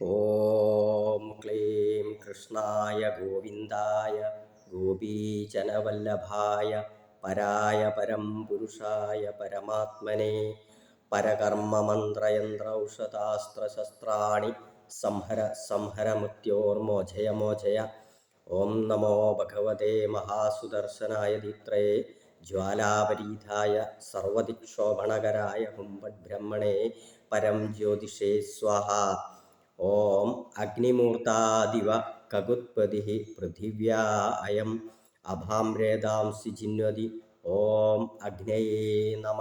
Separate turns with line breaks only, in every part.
ഓം ക്ലീം കൃഷ്ണായ ഗോവിന്ദായ ഗോപീജനവല്ലഭായ പരായ പരം പുരുഷായ പരമാത്മനെ പരകർമ്മമന്ത്രയന്ത്രൗഷധാസ്ത്രശസ്ത്രാണി സംഹര സംഹര മൃത്യോർമോചയ മോചയ ഓം നമോ ഭഗവതേ മഹാസുദർശനായ ദീത്രേ ജ്വാലാപരീതായ സർവദിക്ഷോഭണകരായ ഹുംഭദ്ബ്രഹ്മണേ പരം ജ്യോതിഷേ സ്വാഹ. ഓം അഗ്നിമൂർത്താദിവ കകുത്പതി പൃഥിവ്യാ അയം അഭാംരേതാംസി ചിന്വതി ഓം അഗ്നയേ നമ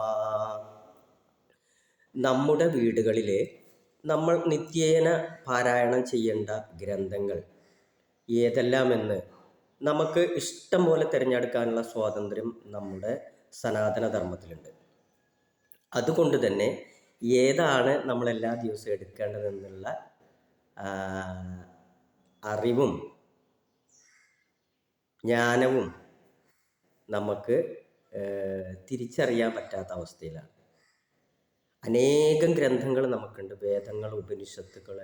നമ്മുടെ വീടുകളിലെ നമ്മൾ നിത്യേന പാരായണം ചെയ്യേണ്ട ഗ്രന്ഥങ്ങൾ ഏതെല്ലാമെന്ന് നമുക്ക് ഇഷ്ടം പോലെ തിരഞ്ഞെടുക്കാനുള്ള സ്വാതന്ത്ര്യം നമ്മുടെ സനാതനധർമ്മത്തിലുണ്ട്. അതുകൊണ്ട് തന്നെ ഏതാണ് നമ്മൾ എല്ലാ ദിവസവും എടുക്കേണ്ടതെന്നുള്ള അറിവും ജ്ഞാനവും നമുക്ക് തിരിച്ചറിയാൻ പറ്റാത്ത അവസ്ഥയിലാണ്. അനേകം ഗ്രന്ഥങ്ങൾ നമുക്കുണ്ട്. വേദങ്ങൾ ഉപനിഷത്തുകൾ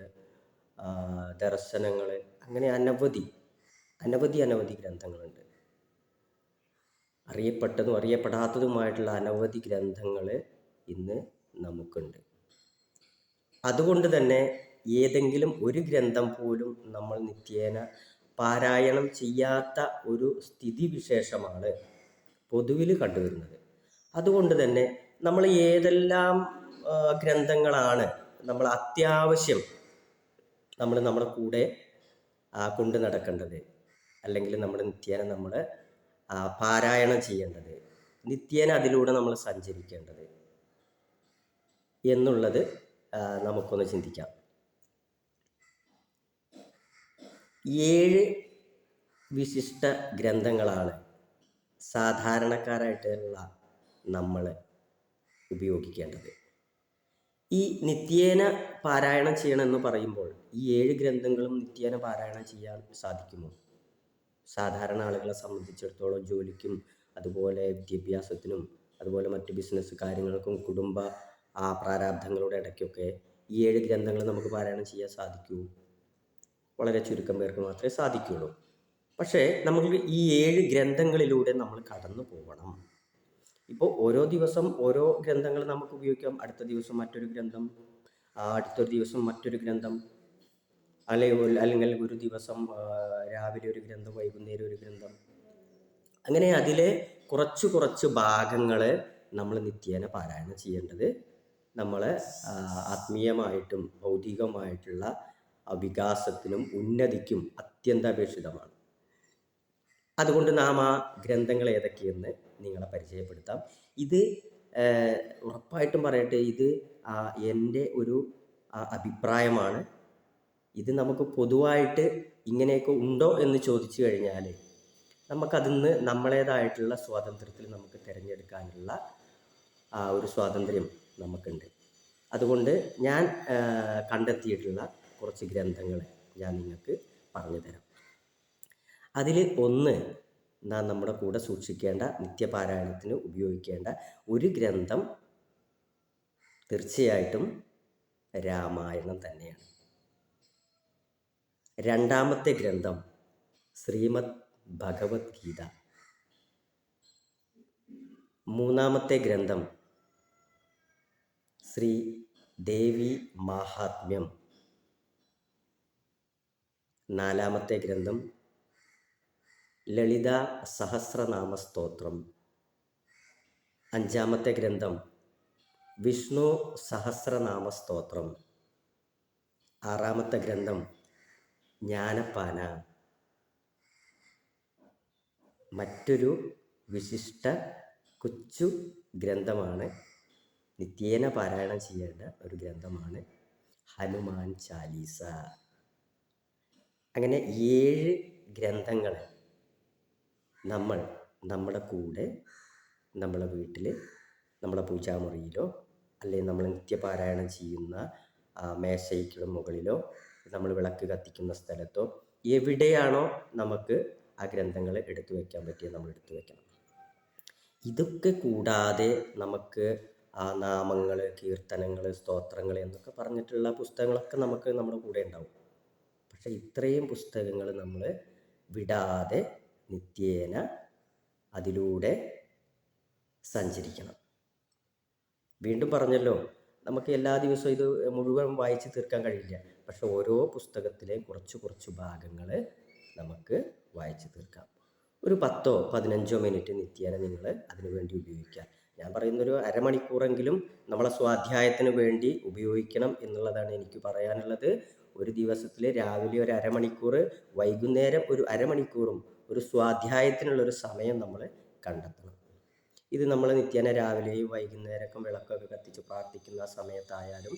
ദർശനങ്ങൾ അങ്ങനെ അനവധി അനവധി അനവധി ഗ്രന്ഥങ്ങളുണ്ട്. അറിയപ്പെട്ടതും അറിയപ്പെടാത്തതുമായിട്ടുള്ള അനവധി ഗ്രന്ഥങ്ങൾ ഇന്ന് നമുക്കുണ്ട്. അതുകൊണ്ട് തന്നെ ഏതെങ്കിലും ഒരു ഗ്രന്ഥം പോലും നമ്മൾ നിത്യേന പാരായണം ചെയ്യാത്ത ഒരു സ്ഥിതിവിശേഷമാണ് പൊതുവിൽ കണ്ടുവരുന്നത്. അതുകൊണ്ട് തന്നെ നമ്മൾ ഏതെല്ലാം ഗ്രന്ഥങ്ങളാണ് നമ്മൾ അത്യാവശ്യം നമ്മൾ നമ്മുടെ കൂടെ കൊണ്ട് നടക്കേണ്ടത്. അല്ലെങ്കിൽ നമ്മൾ നിത്യേന നമ്മൾ പാരായണം ചെയ്യേണ്ടത്. നിത്യേന അതിലൂടെ നമ്മൾ സഞ്ചരിക്കേണ്ടത്. എന്നുള്ളത് നമുക്കൊന്ന് ചിന്തിക്കാം. ഏഴ് വിശിഷ്ട ഗ്രന്ഥങ്ങളാണ് സാധാരണക്കാരായിട്ടുള്ള നമ്മൾ ഉപയോഗിക്കേണ്ടത്. ഈ നിത്യേന പാരായണം ചെയ്യണമെന്ന് പറയുമ്പോൾ ഈ ഏഴ് ഗ്രന്ഥങ്ങളും നിത്യേന പാരായണം ചെയ്യാൻ സാധിക്കുമോ? സാധാരണ ആളുകളെ സംബന്ധിച്ചിടത്തോളം ജോലിക്കും അതുപോലെ വിദ്യാഭ്യാസത്തിനും അതുപോലെ മറ്റ് ബിസിനസ് കാര്യങ്ങൾക്കും കുടുംബ ആ പ്രാരാബ്ധങ്ങളുടെ ഇടയ്ക്കൊക്കെ ഈ ഏഴ് ഗ്രന്ഥങ്ങൾ നമുക്ക് പാരായണം ചെയ്യാൻ സാധിക്കൂ. വളരെ ചുരുക്കം പേർക്ക് മാത്രമേ സാധിക്കുകയുള്ളൂ. പക്ഷേ നമുക്ക് ഈ ഏഴ് ഗ്രന്ഥങ്ങളിലൂടെ നമ്മൾ കടന്നു പോകണം ഇപ്പോൾ ഓരോ ദിവസം ഓരോ ഗ്രന്ഥങ്ങൾ നമുക്ക് ഉപയോഗിക്കാം. അടുത്ത ദിവസം മറ്റൊരു ഗ്രന്ഥം അടുത്തൊരു ദിവസം മറ്റൊരു ഗ്രന്ഥം അല്ലെങ്കിൽ അല്ലെങ്കിൽ ഒരു ദിവസം രാവിലെ ഒരു ഗ്രന്ഥം വൈകുന്നേരം ഒരു ഗ്രന്ഥം. അങ്ങനെ അതിലെ കുറച്ച് കുറച്ച് ഭാഗങ്ങൾ നമ്മൾ നിത്യേന പാരായണം ചെയ്യേണ്ടത് നമ്മളെ ആത്മീയമായിട്ടും ഭൗതികമായിട്ടുള്ള വികാസത്തിനും ഉന്നതിക്കും അത്യന്താപേക്ഷിതമാണ്. അതുകൊണ്ട് നാം ആ ഗ്രന്ഥങ്ങൾ ഏതൊക്കെയെന്ന് നിങ്ങളെ പരിചയപ്പെടുത്താം. ഇത് ഉറപ്പായിട്ടും പറയട്ടെ ഇത് എന്റെ ഒരു അഭിപ്രായമാണ്. ഇത് നമുക്ക് പൊതുവായിട്ട് ഇങ്ങനെയൊക്കെ ഉണ്ടോ എന്ന് ചോദിച്ചു കഴിഞ്ഞാൽ നമുക്കതിന്ന് നമ്മളേതായിട്ടുള്ള സ്വാതന്ത്ര്യത്തിൽ നമുക്ക് തിരഞ്ഞെടുക്കാനുള്ള ഒരു സ്വാതന്ത്ര്യം നമുക്കുണ്ട്. അതുകൊണ്ട് ഞാൻ കണ്ടെത്തിയിട്ടുള്ള കുറച്ച് ഗ്രന്ഥങ്ങൾ ഞാൻ നിങ്ങൾക്ക് പറഞ്ഞു തരാം. അതിൽ ഒന്ന് നാം നമ്മുടെ കൂടെ സൂക്ഷിക്കേണ്ട നിത്യപാരായണത്തിന് ഉപയോഗിക്കേണ്ട ഒരു ഗ്രന്ഥം തീർച്ചയായിട്ടും രാമായണം തന്നെയാണ്. രണ്ടാമത്തെ ഗ്രന്ഥം ശ്രീമദ് ഭഗവത്ഗീത മൂന്നാമത്തെ ഗ്രന്ഥം ശ്രീ ദേവി മാഹാത്മ്യം. നാലാമത്തെ ഗ്രന്ഥം ലളിത സഹസ്രനാമ സ്തോത്രം. അഞ്ചാമത്തെ ഗ്രന്ഥം വിഷ്ണു സഹസ്രനാമ സ്തോത്രം. ആറാമത്തെ ഗ്രന്ഥം ജ്ഞാനപ്പാന മറ്റൊരു വിശിഷ്ട കൊച്ചു ഗ്രന്ഥമാണ് നിത്യേന പാരായണം ചെയ്യേണ്ട ഒരു ഗ്രന്ഥമാണ് ഹനുമാൻ ചാലീസ. അങ്ങനെ ഏഴ് ഗ്രന്ഥങ്ങൾ നമ്മൾ നമ്മുടെ കൂടെ നമ്മളെ വീട്ടിൽ നമ്മളെ പൂജാമുറിയിലോ അല്ലെങ്കിൽ നമ്മൾ നിത്യപാരായണം ചെയ്യുന്ന മേശയ്ക്കുള്ള മേശയ്ക്ക് മുകളിലോ നമ്മൾ വിളക്ക് കത്തിക്കുന്ന സ്ഥലത്തോ എവിടെയാണോ നമുക്ക് ആ ഗ്രന്ഥങ്ങൾ എടുത്തു വയ്ക്കാൻ പറ്റിയത് നമ്മൾ എടുത്തു വയ്ക്കണം ഇതൊക്കെ കൂടാതെ നമുക്ക് ആ നാമങ്ങൾ കീർത്തനങ്ങൾ സ്തോത്രങ്ങൾ എന്നൊക്കെ പറഞ്ഞിട്ടുള്ള പുസ്തകങ്ങളൊക്കെ നമുക്ക് നമ്മുടെ കൂടെ ഉണ്ടാവും. പക്ഷെ ഇത്രയും പുസ്തകങ്ങൾ നമ്മൾ വിടാതെ നിത്യേന അതിലൂടെ സഞ്ചരിക്കണം. വീണ്ടും പറഞ്ഞല്ലോ നമുക്ക് എല്ലാ ദിവസവും ഇത് മുഴുവൻ വായിച്ച് തീർക്കാൻ കഴിയില്ല. പക്ഷെ ഓരോ പുസ്തകത്തിലെയും കുറച്ച് കുറച്ച് ഭാഗങ്ങൾ നമുക്ക് വായിച്ച് തീർക്കാം. ഒരു പത്തോ പതിനഞ്ചോ മിനിറ്റ് നിത്യേന നിങ്ങൾ അതിനുവേണ്ടി ഉപയോഗിക്കുക ഉപയോഗിക്കാം. ഞാൻ പറയുന്നൊരു അരമണിക്കൂറെങ്കിലും നമ്മളെ സ്വാധ്യായത്തിന് വേണ്ടി ഉപയോഗിക്കണം എന്നുള്ളതാണ് എനിക്ക് പറയാനുള്ളത്. ഒരു ദിവസത്തിൽ രാവിലെ ഒരു അരമണിക്കൂർ വൈകുന്നേരം ഒരു അരമണിക്കൂറും ഒരു സ്വാധ്യായത്തിനുള്ളൊരു സമയം നമ്മൾ കണ്ടെത്തണം. ഇത് നമ്മൾ നിത്യേന രാവിലെയും വൈകുന്നേരമൊക്കെ വിളക്കൊക്കെ കത്തിച്ച് പ്രാർത്ഥിക്കുന്ന സമയത്തായാലും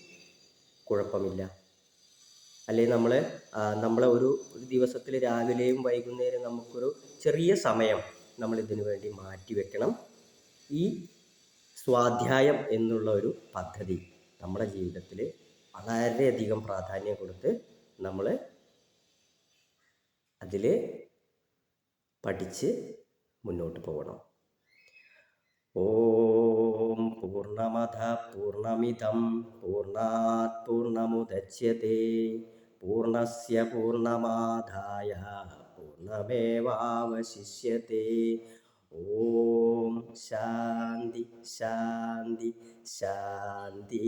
കുഴപ്പമില്ല. അല്ലെങ്കിൽ നമ്മൾ നമ്മളെ ഒരു ഒരു ദിവസത്തിൽ രാവിലെയും വൈകുന്നേരം നമുക്കൊരു ചെറിയ സമയം നമ്മൾ ഇതിനു വേണ്ടി മാറ്റി വെക്കണം. ഈ സ്വാധ്യായം എന്നുള്ള ഒരു പദ്ധതി നമ്മുടെ ജീവിതത്തിൽ വളരെയധികം പ്രാധാന്യം കൊടുത്ത് നമ്മൾ അതിൽ പഠിച്ച് മുന്നോട്ട് പോകണം. ഓം പൂർണമത പൂർണമിതം പൂർണാത് പൂർണമുദച്യത്തെ പൂർണസ്യ പൂർണമാധായ പൂർണമേവാവശിഷ്യത്തെ ഓം ശാന്തി ശാന്തി ശാന്തി.